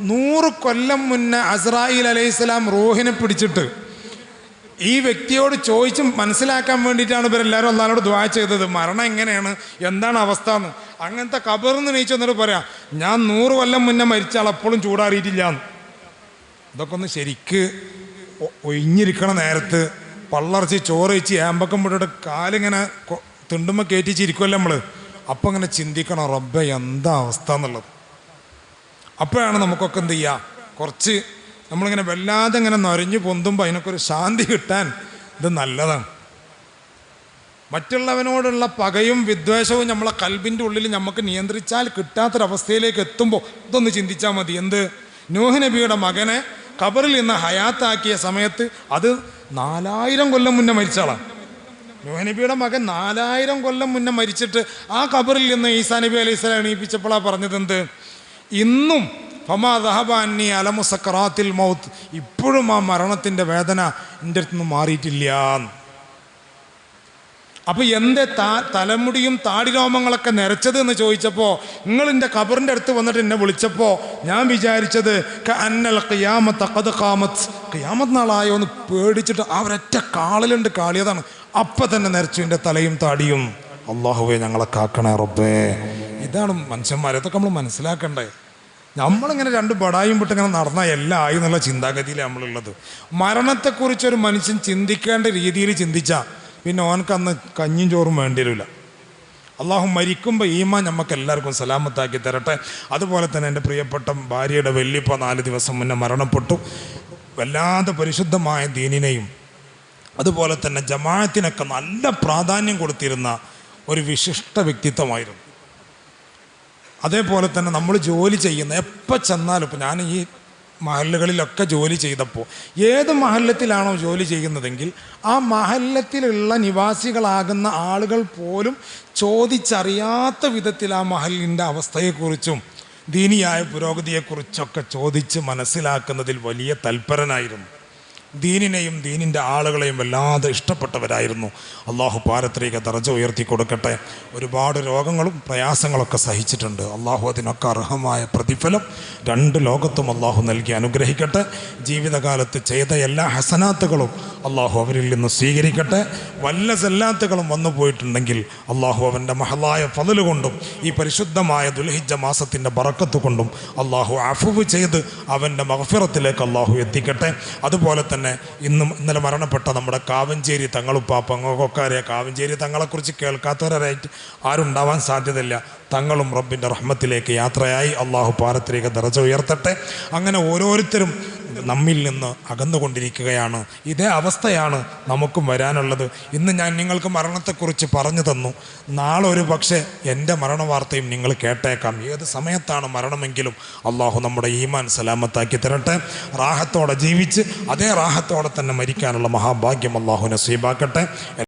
നൂറ് കൊല്ലം മുന്നേ അസ്രായിൽ അലൈഹിസ്സലാം റൂഹിനെ പിടിച്ചിട്ട് ഈ വ്യക്തിയോട് ചോദിച്ച് മനസ്സിലാക്കാൻ വേണ്ടിയിട്ടാണ് ഇവരെല്ലാവരും ഒന്നാലോട് ദ്വാ ചെയ്തത്. മരണം എങ്ങനെയാണ്? എന്താണ് അവസ്ഥ എന്ന് അങ്ങനത്തെ കബറിന്ന് നീച്ചു എന്നിട്ട് പറയാം ഞാൻ നൂറ് കൊല്ലം മുന്നേ മരിച്ചാൽ അപ്പോഴും ചൂടാറിയിട്ടില്ല എന്ന് ഇതൊക്കെ ഒന്ന് ശരിക്ക് ഒഴിഞ്ഞിരിക്കണ നേരത്ത് പള്ളർച്ച് ചോറ് വെച്ച് ഏമ്പക്കം വിട്ടിട്ട് കാലിങ്ങനെ തിണ്ടുമ്പോൾ കയറ്റിച്ചിരിക്കുമല്ലോ നമ്മൾ അപ്പം ഇങ്ങനെ ചിന്തിക്കണം റബ്ബെ എന്താ അവസ്ഥ എന്നുള്ളത് അപ്പോഴാണ് നമുക്കൊക്കെ എന്ത് ചെയ്യുക കുറച്ച് നമ്മളിങ്ങനെ വല്ലാതെ ഇങ്ങനെ നൊരഞ്ഞു പൊന്തുമ്പോൾ അതിനൊക്കെ ഒരു ശാന്തി കിട്ടാൻ ഇത് നല്ലതാണ്. മറ്റുള്ളവനോടുള്ള പകയും വിദ്വേഷവും നമ്മളെ കൽബിന്റെ ഉള്ളിൽ നമുക്ക് നിയന്ത്രിച്ചാൽ കിട്ടാത്തൊരവസ്ഥയിലേക്ക് എത്തുമ്പോൾ ഇതൊന്ന് ചിന്തിച്ചാൽ മതി. എന്ത്? നൂഹ് നബിയുടെ മകനെ ഖബറിൽ നിന്ന് ഹയാത്താക്കിയ സമയത്ത് അത് നാലായിരം കൊല്ലം മുന്നേ മരിച്ചാളാണ് നൂഹ് നബിയുടെ മകൻ നാലായിരം കൊല്ലം മുന്നേ മരിച്ചിട്ട് ആ ഖബറിൽ നിന്ന് ഈസാ നബി അലൈഹി സ്വലാം എണീപ്പിച്ചപ്പോഴാണ് പറഞ്ഞത് എന്ത്? ഇന്നും ഫമാ ദഹബാന്നി അലമുസക്കറാത്തിൽ മൗത്ത്. ഇപ്പോഴും ആ മരണത്തിന്റെ വേദന എന്റെ അടുത്ത് നിന്ന് മാറിയിട്ടില്ല അപ്പോൾ അപ്പൊ എന്റെ താ തലമുടിയും താടിരോമങ്ങളൊക്കെ നിരച്ചത് എന്ന് ചോദിച്ചപ്പോൾ നിങ്ങൾ എന്റെ കബറിന്റെ അടുത്ത് വന്നിട്ട് എന്നെ വിളിച്ചപ്പോൾ ഞാൻ വിചാരിച്ചത് അന്നൽ ഖിയാമത്ത് അക്കത് കാമത്ത് ഖിയാമത്ത് നാളായോ എന്ന് പേടിച്ചിട്ട് ആ ഒരൊറ്റ കാളിലുണ്ട് കാളിയതാണ്. അപ്പം തന്നെ നിരച്ചു എന്റെ തലയും താടിയും. അള്ളാഹുവേ ഞങ്ങളെ കാക്കണേ റബ്ബേ. ഇതാണ് മനുഷ്യന്മാരെ. ഇതൊക്കെ നമ്മൾ മനസ്സിലാക്കണ്ടേ. നമ്മളിങ്ങനെ രണ്ട് ബടായും വിട്ട് ഇങ്ങനെ നടന്നാൽ എല്ലാം ആയി എന്നുള്ള ചിന്താഗതിയിലാണ് നമ്മളുള്ളത്. മരണത്തെക്കുറിച്ച് ഒരു മനുഷ്യൻ ചിന്തിക്കേണ്ട രീതിയിൽ ചിന്തിച്ചാൽ പിന്നെ ഓനക്ക് അന്ന് കഞ്ഞും ചോറും വേണ്ടി വരില്ല അള്ളാഹു മരിക്കുമ്പോൾ ഈമാൻ നമുക്ക് എല്ലാവർക്കും സലാമത്താക്കി തരട്ടെ. അതുപോലെ തന്നെ എന്റെ പ്രിയപ്പെട്ട ഭാര്യയുടെ വെല്ലിപ്പ നാല് ദിവസം മുന്നേ മരണപ്പെട്ടു. വല്ലാതെ പരിശുദ്ധമായ ദീനിനെയും അതുപോലെ തന്നെ ജമാഅത്തിനൊക്കെ നല്ല പ്രാധാന്യം കൊടുത്തിരുന്ന ഒരു വിശിഷ്ട വ്യക്തിത്വമായിരുന്നു. അതേപോലെ തന്നെ നമ്മൾ ജോലി ചെയ്യുന്ന എപ്പോൾ ചെന്നാലും ഇപ്പോൾ ഞാൻ ഈ മഹല്ലുകളിലൊക്കെ ജോലി ചെയ്തപ്പോൾ ഏത് മഹല്ലത്തിലാണോ ജോലി ചെയ്യുന്നതെങ്കിൽ ആ മഹല്ലത്തിലുള്ള നിവാസികളാകുന്ന ആളുകൾ പോലും ചോദിച്ചറിയാത്ത വിധത്തിൽ ആ മഹലിന്റെ അവസ്ഥയെക്കുറിച്ചും ദീനിയായ പുരോഗതിയെക്കുറിച്ചൊക്കെ ചോദിച്ച് മനസ്സിലാക്കുന്നതിൽ വലിയ തൽപരനായിരുന്നു. ദീനിനെയും ദീനിന്റെ ആളുകളെയും വല്ലാതെ ഇഷ്ടപ്പെട്ടവരായിരുന്നു. അള്ളാഹു പാരത്രിക ദർജ ഉയർത്തി കൊടുക്കട്ടെ. ഒരുപാട് രോഗങ്ങളും പ്രയാസങ്ങളൊക്കെ സഹിച്ചിട്ടുണ്ട്. അള്ളാഹു അതിനൊക്കെ അർഹമായ പ്രതിഫലം രണ്ട് ലോകത്തും അള്ളാഹു നൽകി അനുഗ്രഹിക്കട്ടെ. ജീവിതകാലത്ത് ചെയ്ത എല്ലാ ഹസനാത്തുകളും അള്ളാഹു അവരിൽ നിന്ന് സ്വീകരിക്കട്ടെ. വല്ല സല്ലാത്തുകളും വന്നു പോയിട്ടുണ്ടെങ്കിൽ അള്ളാഹു അവന്റെ മഹലായ ഫതൽ കൊണ്ടും ഈ പരിശുദ്ധമായ ദുൽഹിജ മാസത്തിന്റെ ബറക്കത്ത് കൊണ്ടും അള്ളാഹു അഫുവ് ചെയ്ത് അവന്റെ മഹഫിറത്തിലേക്ക് അള്ളാഹു എത്തിക്കട്ടെ. അതുപോലെ തന്നെ ഇന്നും ഇന്നലെ മരണപ്പെട്ട നമ്മുടെ കാവഞ്ചേരി തങ്ങളുപ്പാപ്പ അറിയാം കാവഞ്ചേരി തങ്ങളെക്കുറിച്ച് കേൾക്കാത്തവരായിട്ട് ആരുണ്ടാവാൻ സാധ്യതയില്ല. തങ്ങളും റബ്ബിന്റെ റഹ്മത്തിലേക്ക് യാത്രയായി. അള്ളാഹു പാരത്തിലേക്ക് ദറജ ഉയർത്തട്ടെ. അങ്ങനെ ഓരോരുത്തരും നമ്മിൽ നിന്ന് അകന്നുകൊണ്ടിരിക്കുകയാണ്. ഇതേ അവസ്ഥയാണ് നമുക്കും വരാനുള്ളത്. ഇന്ന് ഞാൻ നിങ്ങൾക്ക് മരണത്തെക്കുറിച്ച് പറഞ്ഞു തന്നു. നാളെ ഒരു പക്ഷേ എന്റെ മരണവാർത്തയും നിങ്ങൾ കേട്ടേക്കാം. ഏത് സമയത്താണ് മരണമെങ്കിലും അള്ളാഹു നമ്മുടെ ഈമാൻ സലാമത്താക്കി തരട്ടെ. റാഹത്തോടെ ജീവിച്ച് അതേ റാഹത്തോടെ തന്നെ മരിക്കാനുള്ള മഹാഭാഗ്യം അള്ളാഹു നസീബാക്കട്ടെ.